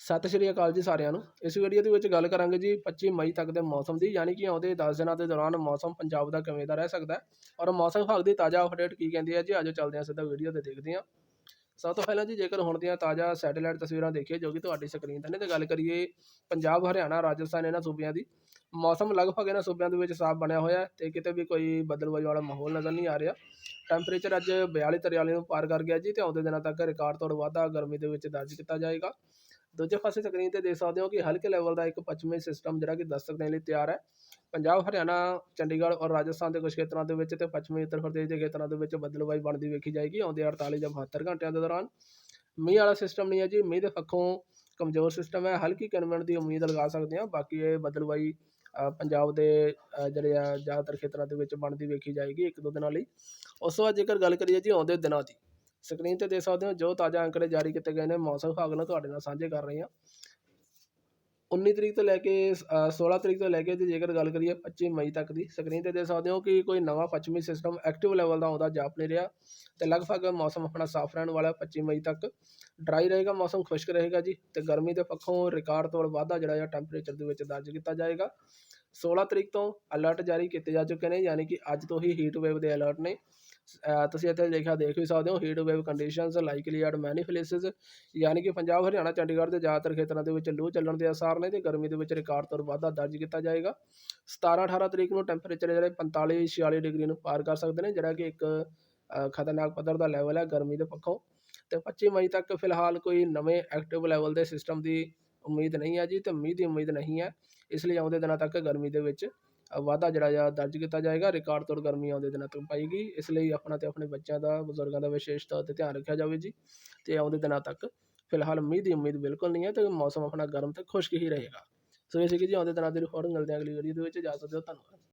ਸਤਿ ਸ਼੍ਰੀ ਅਕਾਲ ਜੀ ਸਾਰਿਆਂ ਨੂੰ। ਇਸ ਵੀਡੀਓ ਦੇ ਵਿੱਚ ਗੱਲ ਕਰਾਂਗੇ ਜੀ 25 ਮਈ ਤੱਕ ਦੇ ਮੌਸਮ ਦੀ, ਯਾਨੀ ਕਿ ਆਉਂਦੇ 10 ਦਿਨਾਂ ਦੇ ਦੌਰਾਨ ਮੌਸਮ ਪੰਜਾਬ ਦਾ ਕਿਵੇਂ ਦਾ ਰਹਿ ਸਕਦਾ ਹੈ। ਔਰ ਮੌਸਮ ਵਿਭਾਗ ਦੀ ਤਾਜ਼ਾ ਅਪਡੇਟ ਕੀ ਕਹਿੰਦੀ ਹੈ ਜੀ, ਅੱਜ ਚੱਲਦੇ ਹਾਂ ਸਿੱਧਾ ਵੀਡੀਓ ਤੇ ਦੇਖਦੇ ਹਾਂ। ਸਭ ਤੋਂ ਪਹਿਲਾਂ ਜੀ ਜੇਕਰ ਹੁਣ ਦੀਆਂ ਤਾਜ਼ਾ ਸੈਟੇਲਾਈਟ ਤਸਵੀਰਾਂ ਦੇਖੀਏ, ਜੋ ਕਿ ਤੁਹਾਡੀ ਸਕਰੀਨ ਤੇ ਨੇ, ਤੇ ਗੱਲ ਕਰੀਏ ਪੰਜਾਬ, ਹਰਿਆਣਾ, ਰਾਜਸਥਾਨ ਇਹਨਾਂ ਸੂਬਿਆਂ ਦੀ, ਮੌਸਮ ਲਗਭਗ ਇਹਨਾਂ ਸੂਬਿਆਂ ਦੇ ਵਿੱਚ ਸਾਫ਼ ਬਣਿਆ ਹੋਇਆ ਹੈ ਤੇ ਕਿਤੇ ਵੀ ਕੋਈ ਬਦਲਵਾਈ ਵਾਲਾ ਮਾਹੌਲ ਨਜ਼ਰ ਨਹੀਂ ਆ ਰਿਹਾ। ਟੈਂਪਰੇਚਰ ਅੱਜ 42 43 ਨੂੰ ਪਾਰ ਕਰ ਗਿਆ ਜੀ ਤੇ ਆਉਂਦੇ ਦਿਨਾਂ ਤੱਕ ਰਿਕਾਰਡ ਤੋੜ ਵਾਧਾ ਗਰਮੀ ਦੇ ਵਿੱਚ ਦਰਜ ਕੀਤਾ ਜਾਏਗਾ। ਦੂਜੇ ਪਾਸੇ ਸਕਰੀਨ ਤੇ ਦੇਖ ਸਕਦੇ ਹੋ ਕਿ ਹਲਕੇ ਲੈਵਲ ਦਾ ਇੱਕ ਪੱਛਮੀ ਸਿਸਟਮ ਜਿਹੜਾ ਕਿ ਦਸਤਕ ਦੇਣ ਲਈ ਤਿਆਰ ਹੈ। ਪੰਜਾਬ, ਹਰਿਆਣਾ, ਚੰਡੀਗੜ੍ਹ ਔਰ ਰਾਜਸਥਾਨ ਦੇ ਕੁਝ ਖੇਤਰਾਂ ਦੇ ਵਿੱਚ ਤੇ ਪੱਛਮੀ ਉੱਤਰ ਪ੍ਰਦੇਸ਼ ਦੇ ਖੇਤਰਾਂ ਦੇ ਵਿੱਚ ਬੱਦਲਵਾਈ ਬਣਦੀ ਵੇਖੀ ਜਾਏਗੀ। ਆਉਂਦੇ 48 ਜਾਂ 72 ਘੰਟਿਆਂ ਦੇ ਦੌਰਾਨ। ਮੀਂਹ ਵਾਲਾ ਸਿਸਟਮ ਨਹੀਂ ਹੈ ਜੀ। ਮੀਂਹ ਦੇ ਪੱਖੋਂ ਕਮਜ਼ੋਰ ਸਿਸਟਮ ਹੈ। ਹਲਕੀ ਕਨਵੈਂਟ ਦੀ ਉਮੀਦ ਲਗਾ ਸਕਦੇ ਹਾਂ। ਬਾਕੀ ਇਹ ਬੱਦਲਵਾਈ ਪੰਜਾਬ ਦੇ ਜਿਹੜੇ ਆ ਜ਼ਿਆਦਾਤਰ ਖੇਤਰਾਂ ਦੇ ਵਿੱਚ ਬਣਦੀ ਵੇਖੀ ਜਾਏਗੀ ਇੱਕ ਦੋ ਦਿਨਾਂ ਲਈ। ਉਸ ਤੋਂ ਬਾਅਦ ਜੇਕਰ ਗੱਲ ਕਰੀਏ ਜੀ ਆਉਂਦੇ ਦਿਨਾਂ ਦੀ ਸਕਰੀਨ ਤੇ ਦੇਖ ਸਕਦੇ ਹੋ ਜੋ ਤਾਜ਼ਾ ਅੰਕੜੇ ਜਾਰੀ ਕੀਤੇ ਗਏ ਨੇ। ਮੌਸਮ ਵਿਭਾਗ ਨਾਲ ਤੁਹਾਡੇ ਨਾਲ ਸਾਂਝੇ ਕਰ ਰਹੇ ਹਾਂ। 19 ਤਰੀਕ ਤੋਂ ਲੈ ਕੇ ਅ, 16 ਤਰੀਕ ਤੋਂ ਲੈ ਕੇ ਤੇ ਜੇਕਰ ਗੱਲ ਕਰੀਏ 25 ਮਈ ਤੱਕ ਦੀ ਸਕਰੀਨ ਤੇ ਦੇਖ ਸਕਦੇ ਹੋ ਕਿ ਕੋਈ ਨਵਾਂ ਪੱਛਮੀ ਸਿਸਟਮ ਐਕਟਿਵ ਲੈਵਲ ਦਾ ਆਉਂਦਾ ਜਾਪ ਨਹੀਂ ਰਿਹਾ ਤੇ ਲਗਭਗ ਮੌਸਮ ਆਪਣਾ ਸਾਫ਼ ਰਹਿਣ ਵਾਲਾ ਹੈ 25 ਮਈ ਤੱਕ ਡਰਾਈ ਰਹੇਗਾ ਮੌਸਮ ਖੁਸ਼ਕ ਰਹੇਗਾ ਜੀ ਤੇ ਗਰਮੀ ਦੇ ਪੱਖੋਂ ਰਿਕਾਰਡ ਤੋੜ ਵਾਧਾ ਜਿਹੜਾ ਹੈ ਟੈਂਪਰੇਚਰ ਦੇ ਵਿੱਚ ਦਰਜ ਕੀਤਾ ਜਾਏਗਾ। 16 ਤਰੀਕ ਤੋਂ ਅਲਰਟ ਜਾਰੀ ਕੀਤੇ ਜਾ ਚੁੱਕੇ ਨੇ, ਯਾਨੀ ਕਿ ਅੱਜ ਤੋਂ ਹੀ ਹੀਟ ਵੇਵ ਦੇ ਅਲਰਟ ਨੇ। ਤੁਸੀਂ ਇੱਥੇ ਲਿਖਿਆ ਦੇਖ ਵੀ ਸਕਦੇ ਹੋ heat wave conditions likely at many places ਯਾਨੀ ਕਿ ਪੰਜਾਬ, ਹਰਿਆਣਾ, ਚੰਡੀਗੜ੍ਹ ਦੇ ਜ਼ਿਆਦਾਤਰ ਖੇਤਰਾਂ ਦੇ ਵਿੱਚ ਲੂ ਚੱਲਣ ਦੇ ਅਸਾਰ ਨੇ ਤੇ ਗਰਮੀ ਦੇ ਵਿੱਚ ਰਿਕਾਰਡ ਤੋੜ ਵਾਧਾ ਦਰਜ ਕੀਤਾ ਜਾਏਗਾ। 17 18 ਤਰੀਕ ਨੂੰ ਟੈਂਪਰੇਚਰ ਜਿਹੜੇ 45 46 ਡਿਗਰੀ ਨੂੰ ਪਾਰ ਕਰ ਸਕਦੇ ਨੇ, ਜਿਹੜਾ ਕਿ ਇੱਕ ਖਤਰਨਾਕ ਪੱਧਰ ਦਾ ਲੈਵਲ ਹੈ ਗਰਮੀ ਦੇ ਪੱਖੋਂ। ਤੇ 25 ਮਈ ਤੱਕ ਫਿਲਹਾਲ ਕੋਈ ਨਵੇਂ ਐਕਟਿਵ ਲੈਵਲ ਦੇ ਸਿਸਟਮ ਦੀ ਉਮੀਦ ਨਹੀਂ ਹੈ ਜੀ ਤੇ ਮੀਂਹ ਦੀ ਉਮੀਦ ਨਹੀਂ ਹੈ ਇਸ ਲਈ ਆਉਂਦੇ ਦਿਨਾਂ ਤੱਕ ਗਰਮੀ ਦੇ ਵਿੱਚ ਵਾਧਾ ਜਿਹੜਾ ਆ ਦਰਜ ਕੀਤਾ ਜਾਏਗਾ। ਰਿਕਾਰਡ ਤੋੜ ਗਰਮੀ ਆਉਂਦੇ ਦਿਨਾਂ ਤੱਕ ਪਾਏਗੀ ਇਸ ਲਈ ਆਪਣਾ ਤੇ ਆਪਣੇ ਬੱਚਿਆਂ ਦਾ, ਬਜ਼ੁਰਗਾਂ ਦਾ ਵਿਸ਼ੇਸ਼ ਤੌਰ ਤੇ ਧਿਆਨ ਰੱਖਿਆ ਜਾਵੇ ਜੀ। ਤੇ ਆਉਂਦੇ ਦਿਨਾਂ ਤੱਕ ਫਿਲਹਾਲ ਮੀਂਹ ਦੀ ਉਮੀਦ ਬਿਲਕੁਲ ਨਹੀਂ ਹੈ ਤੇ ਮੌਸਮ ਆਪਣਾ ਗਰਮ ਤੇ ਖੁਸ਼ਕ ਹੀ ਰਹੇਗਾ। ਸੋ ਇਹ ਸੀ ਕਿ ਜੀ ਆਉਂਦੇ ਦਿਨਾਂ ਦੇ ਰਿਪੋਰਟ ਮਿਲਦੇ ਹਾਂ ਅਗਲੀ ਵੀਡੀਓ ਦੇ ਵਿੱਚ। ਜਾ ਸਕਦੇ ਹੋ ਧੰਨਵਾਦ।